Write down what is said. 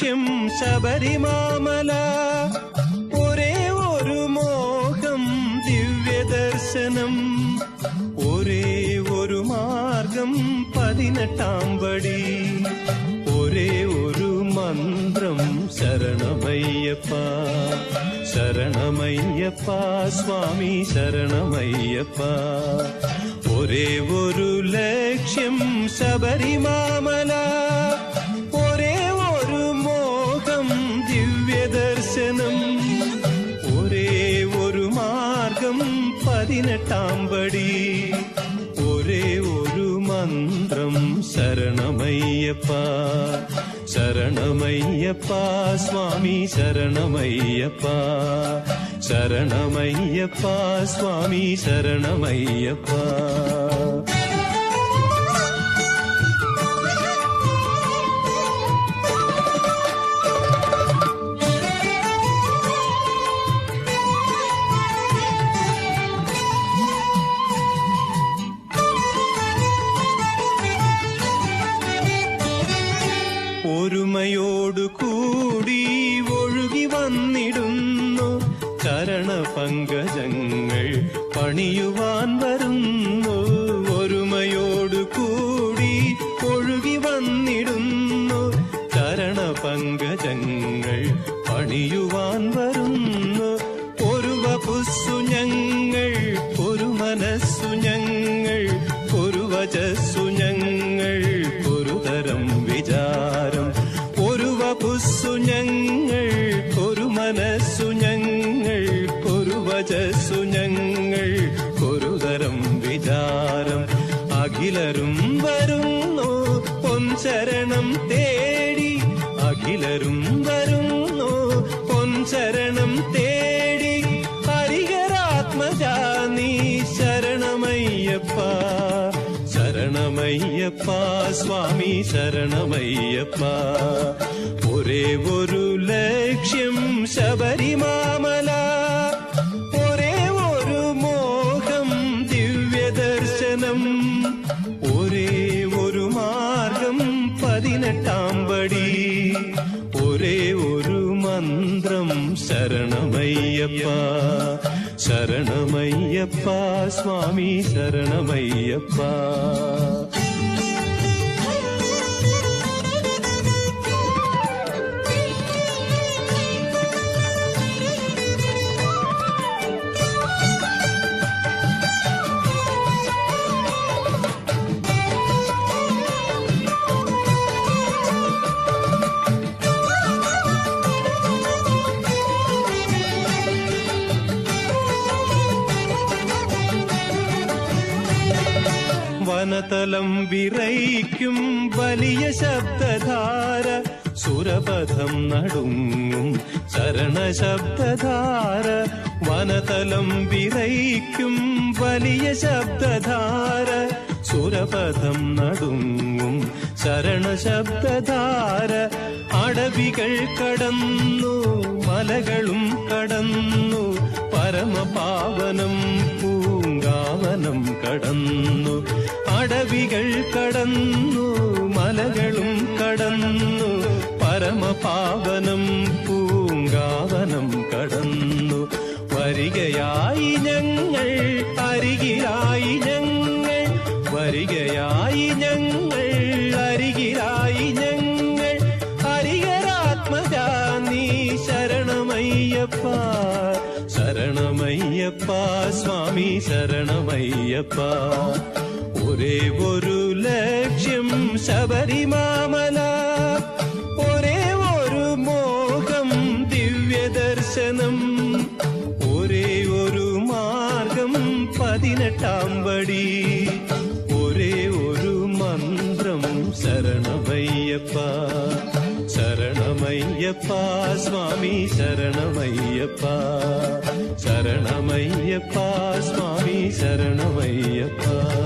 ലക്ഷ്യം ശബരിമാമല ഒരേ ഒരു മോഹം ദിവ്യദർശനം ഒരേ ഒരു മാർഗം പതിനെട്ടാം പടി ഒരേ ഒരു മന്ത്രം ശരണമയ്യപ്പ ശരണമയ്യപ്പ സ്വാമി ശരണമയ്യപ്പ ഒരേ ഒരു ലക്ഷ്യം ശബരിമാമല பதினெட்டாம்படி ஒரே ஒரு மந்திரம் சரணமையப்பா சரணமையப்பா சுவாமி சரணமையப்பா சரணமையப்பா சுவாமி சரணமையப்பா. ഒരുമയോടു കൂടി ഒഴുകി വന്നിടുന്നു. ചരണ പങ്കജങ്ങൾ പണിയുവാൻ വരുന്നു. ഒരുമയോടു കൂടി ഒഴുകി വന്നിടുന്നു. ചരണ പങ്കജങ്ങൾ പണിയുവാൻ വരുന്നു. ഒരു വപുസ്സു ഞങ്ങൾ ഒരു മനസ്സു ഞങ്ങൾ ഒരു വചസ്സു വചസ്സു ഞങ്ങൾ ഒരുതരം വിചാരം. അഖിലരും വരുന്നു പൊൻചരണം തേടി. അഖിലരും വരുന്നു പൊൻചരണം തേടി. ഹരിഹരാത്മജാ നീ ശരണമയ്യപ്പ. ശരണമയ്യപ്പ സ്വാമി ശരണമയ്യപ്പ. ഒരേ ഒരു ലക്ഷ്യം ശബരിമാമല தாம்படி. ஒரே ஒரு மந்திரம் சரணமையப்பா. சரணமையப்பா சுவாமி சரணமையப்பா. വനതലം വിറയിക്കും വലിയ ശബ്ദധാര. സുരപഥം നടുങ്ങും ശരണശബ്ദധാര വനതലം വിറയിക്കും വലിയ ശബ്ദധാര. സുരപഥം നടുങ്ങും ശരണശബ്ദധാര അടവികൾ കടന്നു മലകളും കടന്നു. പരമപാവനം പൂങ്കാവനം കടന്നു. അടവികൾ കടന്നു മലകളും കടന്നു പരമപാവനം പൂങ്കാവനം കടന്നു. വരികയായി ഞങ്ങൾ അരികിലായി ഞങ്ങൾ വരികയായി ഞങ്ങൾ അരികിലായി ഞങ്ങൾ. നീ ശരണമയ്യപ്പ ശരണമയ്യപ്പ സ്വാമി ശരണമയ്യപ്പ. ஒரே ஒரு லட்சியம் சபரிமாமல ஒரே ஒரு மோகம் திவ்ய தரிசனம். ஒரே ஒரு மார்க்கம் பதினெட்டாம் படி. ஒரே ஒரு மந்திரம் சரணமையப்பா. சரணமையப்பா சுவாமி சரணமையப்பா. சரணமையப்பா சுவாமி சரணமையப்பா.